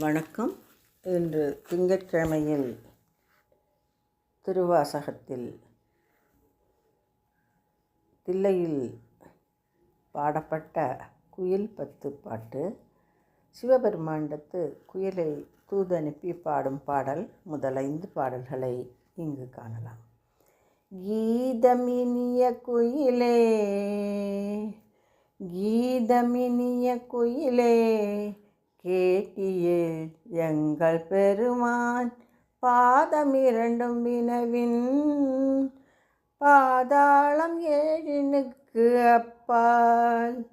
வணக்கம். இன்று திங்கட்கிழமையில் திருவாசகத்தில் தில்லையில் பாடப்பட்ட குயில் பத்து பாட்டு சிவபெருமாண்டத்து குயிலை தூதனுப்பி பாடும் பாடல் முதல் ஐந்து பாடல்களை இங்கு காணலாம். கீதமினிய குயிலே கீதமினிய குயிலே கேட்டியே எங்கள் பெருமான் பாதம் இரண்டும் வினவின். பாதாளம் ஏழினுக்கு அப்பால்.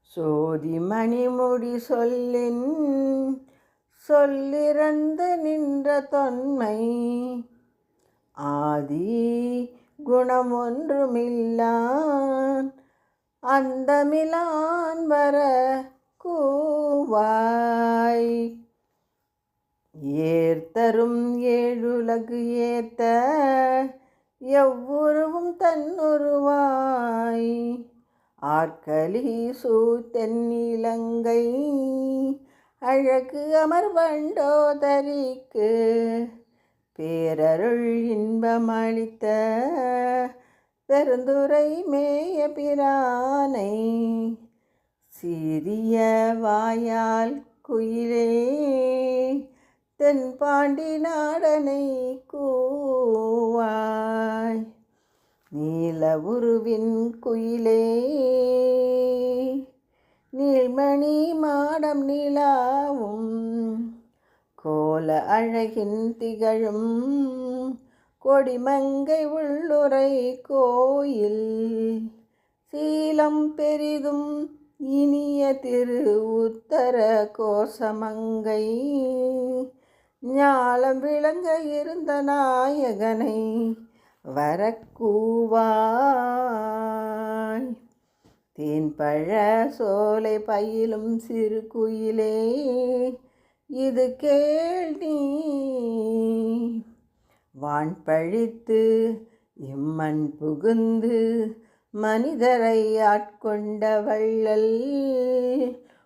சோதி மணிமுடி சொல்லின். சொல்லிறந்து நின்ற தொன்மை. ஆதி குணமொன்றுமில்லான் அந்தமிலான் வர கூவாய் ஏர்த்தரும் ஏழுலகு ஏத்த எவ்வுருவும் தன்னுருவாய். ஆற்களி சூத்தென்னிலங்கை அழகு அமர்வண்டோதரிக்கு பேரருள் இன்பமளித்த பெருந்துரை மேய பிரானை சிறிய வாயால் குயிலே தென்பாண்டி நாடனை கூவாய். நீல உருவின் குயிலே நீள்மணி மாடம் நிலாவும் கோல அழகின் திகழும் கொடிமங்கை உள்ளுரை கோயில் சீலம் பெரிதும் இனிய திரு உத்தர கோசமங்கை ஞாலம் விளங்க இருந்த நாயகனை வரக்கூவாய். தேன்பழ சோலை பயிலும் சிறு குயிலே இது கேள் நீ. வான் பழித்து இம்மண் புகுந்து மனிதரை ஆட்கொண்ட வள்ளல்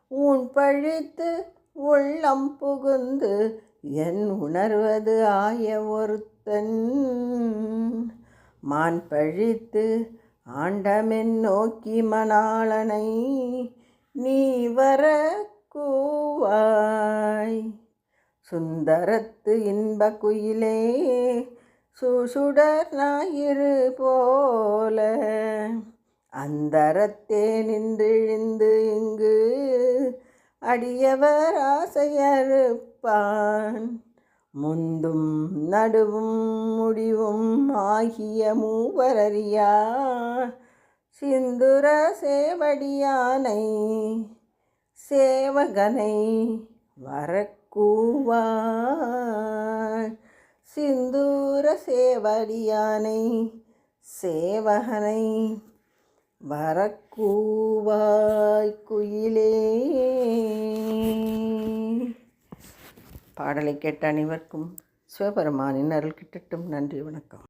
ஊன் பழித்து உள்ளம் புகுந்து என் உணர்வது ஆய ஒருத்தன். மான் பழித்து ஆண்டமென் நோக்கி மணாளனை நீ வர கூவாய். சுந்தரத்து இன்ப குயிலே சுசுடர் ஞாயிறு போல அந்தரத்தே நின்றிழிந்து இங்கு அடியவர் ஆசையறுப்பான். முந்தும் நடுவும் முடிவும் ஆகிய மூவரறியா. சிந்துர சேவடியானை சேவகனை வரக்கூவாய் சிந்தூர சேவடியானை சேவகனை வரக்கூவாய் குயிலே. பாடலை கேட்ட அனைவருக்கும் சிவபெருமானின் அருள் கிட்டட்டும். நன்றி வணக்கம்.